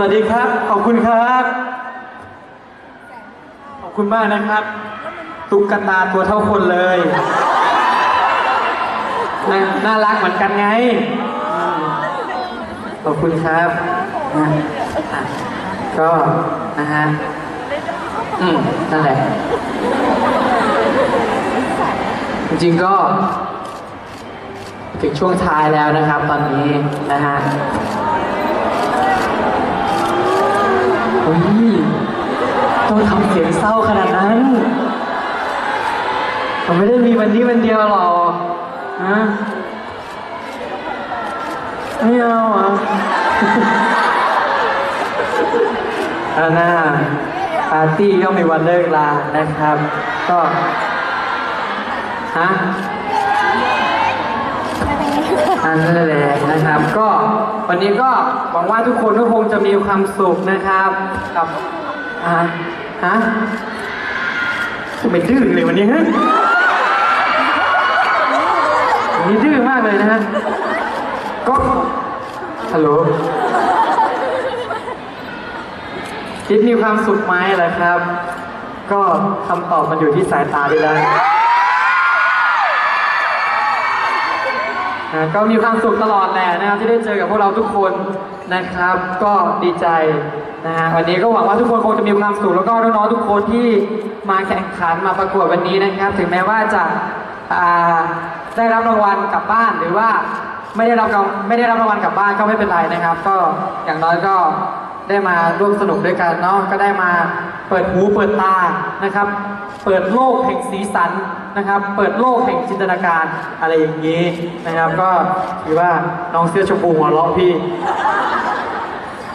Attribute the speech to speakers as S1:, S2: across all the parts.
S1: วัสดีครับ ขอบคุณครับ ขอบคุณมากนะครับ ตุ๊กตาตัวเท่าคนเลยน่าน่ารักเหมือนกันไง ขอบคุณครับนะก็นะฮะ อืม นั่นแหละ จริงๆก็ ถึงช่วงท้ายแล้วนะครับ ตอนนี้นะฮะโอ้ยต้องทำเสียงเศร้าขนาดนั้น ผมไม่ได้มีวันนี้วันเดียวหรอกนะไม่เอาอะเอาหน้าปาร์ตี้ก็มีวันเลิกลานะครับ ก็ฮะอันนั่นแหละนะครับ ก็วันนี้ก็หวังว่าทุกคนก็คงจะมีความสุขนะครับกับอ่าฮะทำไมดื้อเลยวันนี้ฮะ นี้ดื้อมากเลยนะฮะก็ฮัลโหลคิดมีความสุขไหมล่ะครับ ก็คำตอบมันอยู่ที่สายตาดีแล้วนะก็มีความสุขตลอดแหละนะครับที่ได้เจอกับพวกเราทุกคนนะครับ ก็ดีใจนะฮะวันนี้ก็หวังว่าทุกคนคงจะมีความสุขแล้วก็น้องๆทุกคนที่มาแข่งขันมาประกวดวันนี้นะครับ ถึงแม้ว่าจะอ่า ได้รับรางวัลกลับบ้านหรือว่าไม่ได้รับรางไม่ได้รับรางวัลกลับบ้านก็ไม่เป็นไรนะครับ ก็อย่างน้อยก็ได้มาร่วมสนุกด้วยกันเนาะก็ได้มาเปิดหูเปิดตานะครับ เปิดโลกแห่งสีสันนะครับ เปิดโลกแห่งจินตนาการอะไรอย่างนี้นะครับ ก็ถือว่าน้องเสื้อชมพูหัวเราะพี่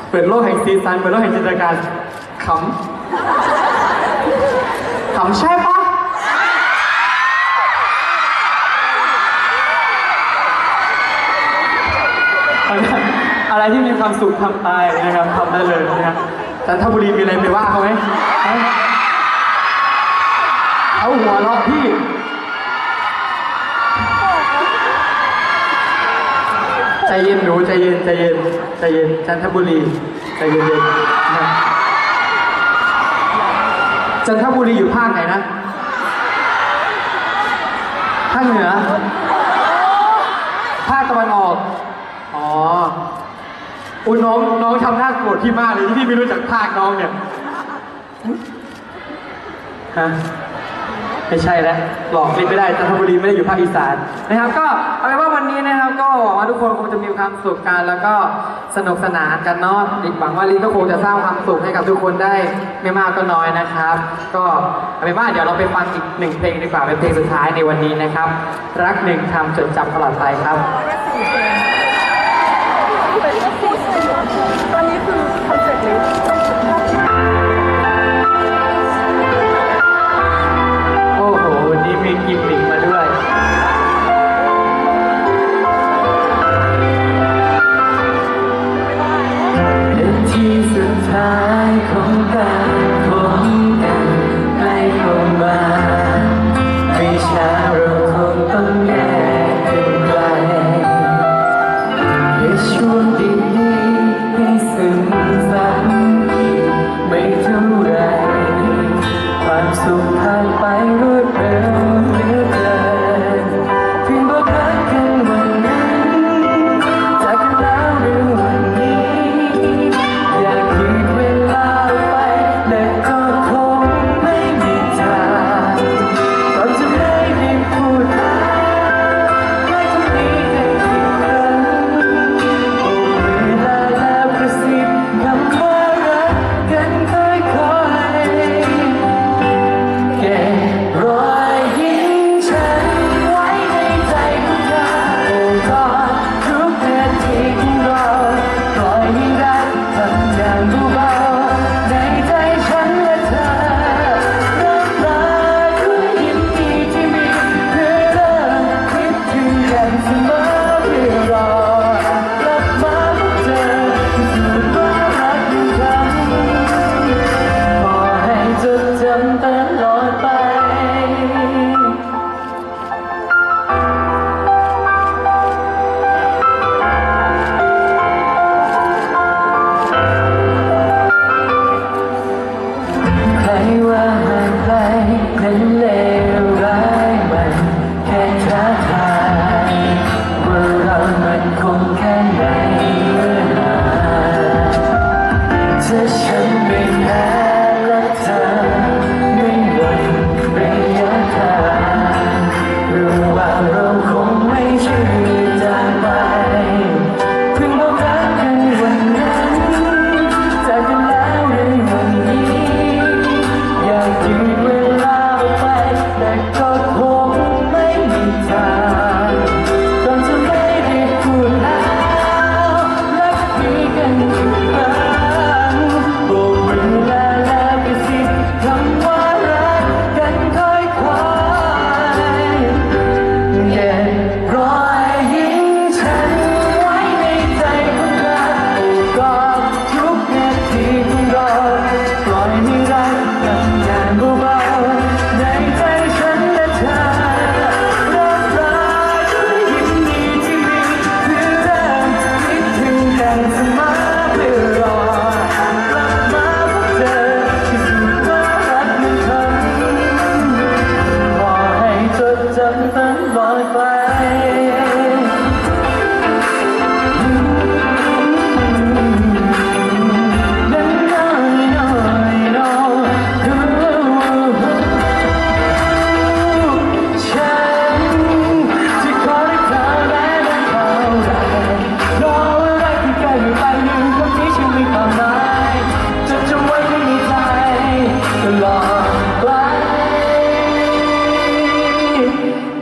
S1: เปิดโลกแห่งสีสันเปิดโลกแห่งจินตนาการขำขำใช่ปะอะไร อะไรที่มีความสุขทำตายนะครับทำได้เลยนะครับจันทบุรีมีอะไรไปว่าเขาไหมเอาหัวเราะพี่ใจเย็นหนูใจเย็นใจเย็นใจเย็นจันทบุรีใจเย็นๆนะจันทบุรีอยู่ภาคไหนนะภาคเหนือ ภาคตะวันออก อ๋อ อุ้ยน้องน้องทำหน้าโกรธพี่มากเลยที่พี่ไม่รู้จักภาคน้องเนี่ยฮะไม่ใช่แล้วหลอกเล่นไม่ได้จันทบุรีไม่ได้อยู่ภาคอีสานนะครับ ก็เอาเป็นว่าวันนี้นะครับ ก็หวังว่าทุกคนคงจะมีความสุขกันแล้วก็สนุกสนานกันเนาะหวังว่าลินก็คงจะสร้างความสุขให้กับทุกคนได้ไม่มากก็น้อยนะครับ ก็เอาเป็นว่าเดี๋ยวเราไปฟังอีกหนึ่งเพลงดีกว่าเป็นเพลงสุดท้ายในวันนี้นะครับ รักหนึ่งคำจดจำตลอดไปครับ
S2: คอ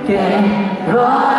S2: เ